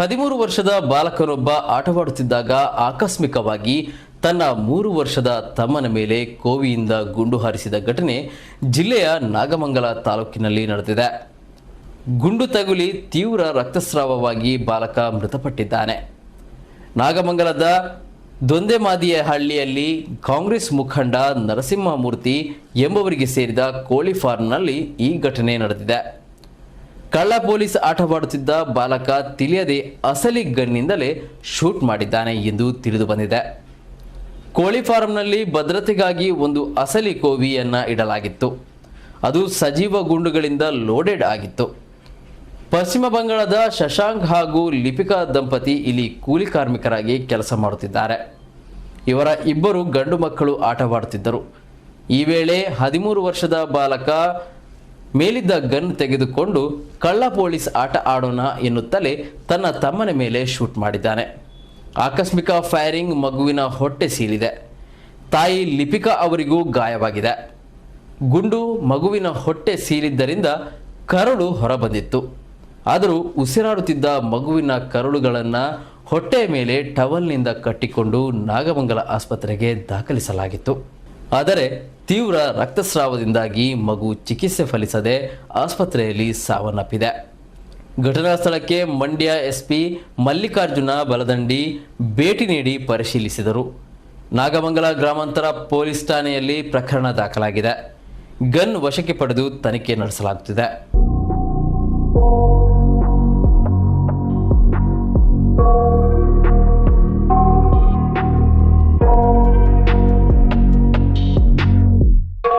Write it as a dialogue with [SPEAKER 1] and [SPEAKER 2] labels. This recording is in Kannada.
[SPEAKER 1] ಹದಿಮೂರು ವರ್ಷದ ಬಾಲಕನೊಬ್ಬ ಆಟವಾಡುತ್ತಿದ್ದಾಗ ಆಕಸ್ಮಿಕವಾಗಿ ತನ್ನ ಮೂರು ವರ್ಷದ ತಮ್ಮನ ಮೇಲೆ ಕೋವಿಯಿಂದ ಗುಂಡು ಹಾರಿಸಿದ ಘಟನೆ ಜಿಲ್ಲೆಯ ನಾಗಮಂಗಲ ತಾಲೂಕಿನಲ್ಲಿ ನಡೆದಿದೆ. ಗುಂಡು ತಗುಲಿ ತೀವ್ರ ರಕ್ತಸ್ರಾವವಾಗಿ ಬಾಲಕ ಮೃತಪಟ್ಟಿದ್ದಾನೆ. ನಾಗಮಂಗಲದ ದೊಂದೆಮಾದಿಯ ಹಳ್ಳಿಯಲ್ಲಿ ಕಾಂಗ್ರೆಸ್ ಮುಖಂಡ ನರಸಿಂಹಮೂರ್ತಿ ಎಂಬುವರಿಗೆ ಸೇರಿದ ಕೋಳಿ ಫಾರ್ಮ್ನಲ್ಲಿ ಈ ಘಟನೆ ನಡೆದಿದೆ. ಕಳ್ಳ ಪೊಲೀಸ್ ಆಟವಾಡುತ್ತಿದ್ದ ಬಾಲಕ ತಿಳಿಯದೆ ಅಸಲಿ ಗನ್ನಿಂದಲೇ ಶೂಟ್ ಮಾಡಿದ್ದಾನೆ ಎಂದು ತಿಳಿದು ಬಂದಿದೆ. ಕೋಳಿ ಫಾರಂನಲ್ಲಿ ಭದ್ರತೆಗಾಗಿ ಒಂದು ಅಸಲಿ ಕೋವಿಯನ್ನ ಇಡಲಾಗಿತ್ತು. ಅದು ಸಜೀವ ಗುಂಡುಗಳಿಂದ ಲೋಡೆಡ್ ಆಗಿತ್ತು. ಪಶ್ಚಿಮ ಬಂಗಾಳದ ಶಶಾಂಕ್ ಹಾಗೂ ಲಿಪಿಕಾ ದಂಪತಿ ಇಲ್ಲಿ ಕೂಲಿ ಕಾರ್ಮಿಕರಾಗಿ ಕೆಲಸ ಮಾಡುತ್ತಿದ್ದಾರೆ. ಇವರ ಇಬ್ಬರು ಗಂಡು ಮಕ್ಕಳು ಆಟವಾಡುತ್ತಿದ್ದರು. ಈ ವೇಳೆ ಹದಿಮೂರು ವರ್ಷದ ಬಾಲಕ ಮೇಲಿದ್ದ ಗನ್ ತೆಗೆದುಕೊಂಡು ಕಳ್ಳ ಪೊಲೀಸ್ ಆಟ ಆಡೋಣ ಎನ್ನುತ್ತಲೇ ತನ್ನ ತಮ್ಮನ ಮೇಲೆ ಶೂಟ್ ಮಾಡಿದ್ದಾನೆ. ಆಕಸ್ಮಿಕ ಫೈರಿಂಗ್ ಮಗುವಿನ ಹೊಟ್ಟೆ ಸೀಲಿದೆ ತಾಯಿ ಲಿಪಿಕಾ ಅವರಿಗೂ ಗಾಯವಾಗಿದೆ. ಗುಂಡು ಮಗುವಿನ ಹೊಟ್ಟೆ ಸೀಲಿದ್ದರಿಂದ ಕರಳು ಹೊರಬಂದಿತ್ತು. ಆದರೂ ಉಸಿರಾಡುತ್ತಿದ್ದ ಮಗುವಿನ ಕರುಳುಗಳನ್ನು ಹೊಟ್ಟೆಯ ಮೇಲೆ ಟವಲ್ನಿಂದ ಕಟ್ಟಿಕೊಂಡು ನಾಗಮಂಗಲ ಆಸ್ಪತ್ರೆಗೆ ದಾಖಲಿಸಲಾಗಿತ್ತು. ಆದರೆ ತೀವ್ರ ರಕ್ತಸ್ರಾವದಿಂದಾಗಿ ಮಗು ಚಿಕಿತ್ಸೆ ಫಲಿಸದೆ ಆಸ್ಪತ್ರೆಯಲ್ಲಿ ಸಾವನ್ನಪ್ಪಿದೆ. ಘಟನಾ ಸ್ಥಳಕ್ಕೆ ಮಂಡ್ಯ ಎಸ್ಪಿ ಮಲ್ಲಿಕಾರ್ಜುನ ಬಲದಂಡಿ ಭೇಟಿ ನೀಡಿ ಪರಿಶೀಲಿಸಿದರು. ನಾಗಮಂಗಲ ಗ್ರಾಮಾಂತರ ಪೊಲೀಸ್ ಠಾಣೆಯಲ್ಲಿ ಪ್ರಕರಣ ದಾಖಲಾಗಿದೆ. ಗನ್ ವಶಕ್ಕೆ ಪಡೆದು ತನಿಖೆ ನಡೆಸಲಾಗುತ್ತಿದೆ.